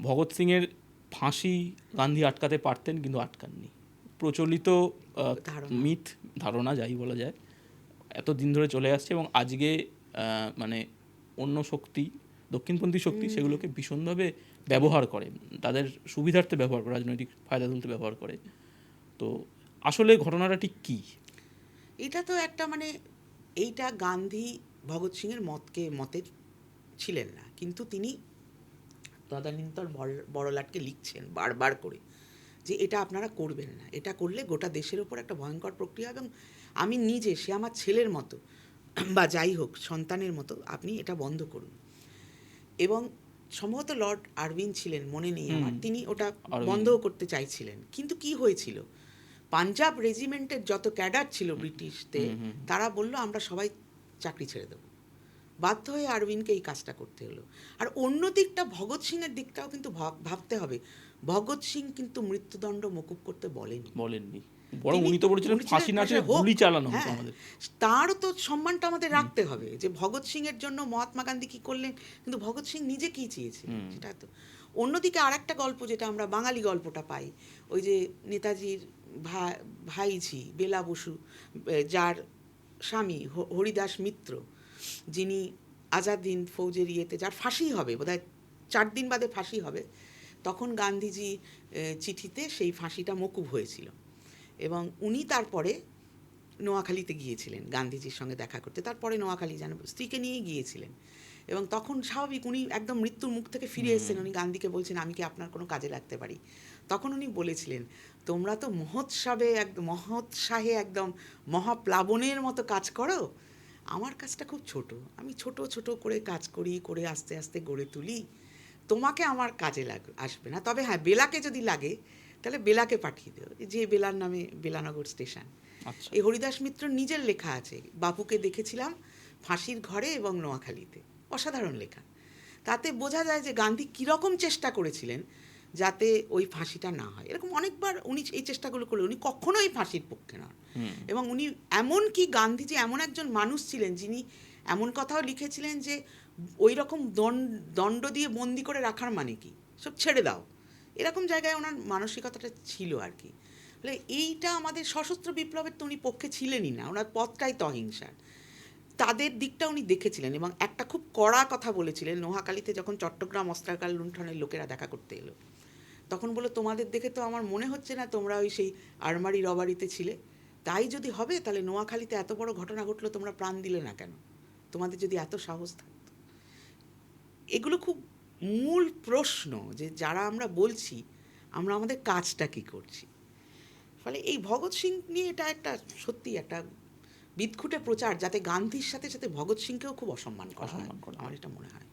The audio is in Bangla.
ভগৎ সিংয়ের ফাঁসি গান্ধী আটকাতে পারতেন কিন্তু আটকাননি। প্রচলিত। মিথ ধারণা যাই বলা যায় এত দিন ধরে চলে আসছে এবং আজকে মানে অন্য শক্তি দক্ষিণপন্থী শক্তি সেগুলোকে ভীষণভাবে ব্যবহার করে। তাদের সুবিধার্থে ব্যবহার করে রাজনৈতিক ফায়দা তুলতে ব্যবহার করে। তো আসলে ঘটনাটা ঠিক কী? এটা তো একটা মানে এইটা গান্ধী ভগৎ সিংয়ের মতকে মতের ছিলেন না। কিন্তু তিনি তদানীন্তন বড়- বড়লাটকে লিখছেন বারবার করে যে এটা আপনারা করবেন না। এটা করলে গোটা দেশের ওপর একটা ভয়ঙ্কর প্রক্রিয়া এবং আমি নিজে সে আমার ছেলের মতো বা যাই হোক সন্তানের মতো আপনি এটা বন্ধ করুন। এবং সম্ভবত লর্ড আরবিন ছিলেন মনে নেই আমার তিনি ওটা। বন্ধও করতে চাইছিলেন। কিন্তু কি হয়েছিল? পাঞ্জাব রেজিমেন্টের যত ক্যাডার ছিল ব্রিটিশতে। তারা বলল আমরা সবাই চাকরি ছেড়ে দেবো। বাধ্য হয়ে আরবিনকে এই কাজটা করতে হলো। আর অন্য দিকটা ভগৎ সিংয়ের দিকটাও কিন্তু ভাব- ভাবতে হবে। ভগৎ সিং কিন্তু মৃত্যুদণ্ড মকুব করতে বলেনি। বলেননি। বরং তিনি- উনি তো বলেছিলেন ফাঁসি না গুলি চালানো হতো হ্যাঁ, আমাদের। তারও তো সম্মানটা আমাদের রাখতে হবে যে ভগৎ সিং এর জন্য মহাত্মা গান্ধী কি করলেন কিন্তু ভগৎ সিং নিজে কি চেয়েছিলেন হুম। সেটা তো। অন্যদিকে আর একটা গল্প যেটা আমরা বাঙালি গল্পটা পাই ওই যে নেতাজির ভাই ভাইঝি বেলা বসু যার স্বামী হরিদাস মিত্র যিনি আজাদিন ফৌজের ইয়েতে যার ফাঁসি হবে বোধহয় চার দিন বাদে ফাঁসি হবে তখন গান্ধীজি চিঠিতে সেই ফাঁসিটা মকুব হয়েছিল। এবং উনি তারপরে নোয়াখালীতে গিয়েছিলেন গান্ধীজির সঙ্গে দেখা করতে। তারপরে নোয়াখালী যেন স্ত্রীকে নিয়েই গিয়েছিলেন। এবং তখন স্বাভাবিক উনি একদম মৃত্যুর মুখ থেকে ফিরে এসেছেন। উনি গান্ধীকে বলছেন আমি কি আপনার কোনো কাজে লাগতে পারি? তখন উনি বলেছিলেন তোমরা তো মহোৎসবে একদম মহোৎসাহে একদম মহাপ্লাবনের মতো কাজ করো আমার কাজটা খুব ছোট। আমি ছোট ছোট করে কাজ করি করে আস্তে আস্তে গড়ে তুলি। তোমাকে আমার কাজে লাগ আসবে না। তবে হ্যাঁ বেলাকে যদি লাগে তাহলে বেলাকে পাঠিয়ে দেও। যে বেলার নামে বেলানগর স্টেশন। আচ্ছা। এই হরিদাস মিত্র নিজের লেখা আছে। বাপুকে দেখেছিলাম ফাঁসির ঘরে এবং নোয়াখালীতে। অসাধারণ লেখা। তাতে বোঝা যায় যে গান্ধী কীরকম চেষ্টা করেছিলেন যাতে ওই ফাঁসিটা না হয়। এরকম অনেকবার উনি এই চেষ্টাগুলো করলেন। উনি কখনোই ফাঁসির পক্ষে নন। এবং উনি এমন কি গান্ধীজি এমন একজন মানুষ ছিলেন যিনি এমন কথাও লিখেছিলেন যে ওই রকম দণ্ড দণ্ড দিয়ে বন্দি করে রাখার মানে কি? সব ছেড়ে দাও। এরকম জায়গায় ওনার মানসিকতাটা ছিল আর কি। ফলে এইটা আমাদের সশস্ত্র বিপ্লবের তো উনি পক্ষে ছিলেনই না। ওনার পথটাই তো অহিংসার। তাদের দিকটা উনি দেখেছিলেন এবং একটা খুব কড়া কথা বলেছিলেন। নোহাখালীতে যখন চট্টগ্রাম অস্ত্রাগার লুণ্ঠনের লোকেরা দেখা করতে এলো। তখন বলো তোমাদের দেখে তো আমার মনে হচ্ছে না তোমরা ওই সেই আরমারি রবারিতে ছিলে। তাই যদি হবে তাহলে নোয়াখালীতে এত বড় ঘটনা ঘটলো তোমরা প্রাণ দিলে না কেন? তোমাদের যদি এত সাহস থাকতো। এগুলো খুব মূল প্রশ্ন যে যারা আমরা বলছি আমরা আমাদের কাজটা কি করছি? ফলে এই ভগৎ সিং নিয়ে এটা একটা সত্যি একটা বিদঘুটে প্রচার যাতে গান্ধীর সাথে সাথে ভগৎ সিংকেও খুব অসম্মান করা হয় অসম্মান করা আমার এটা মনে হয়।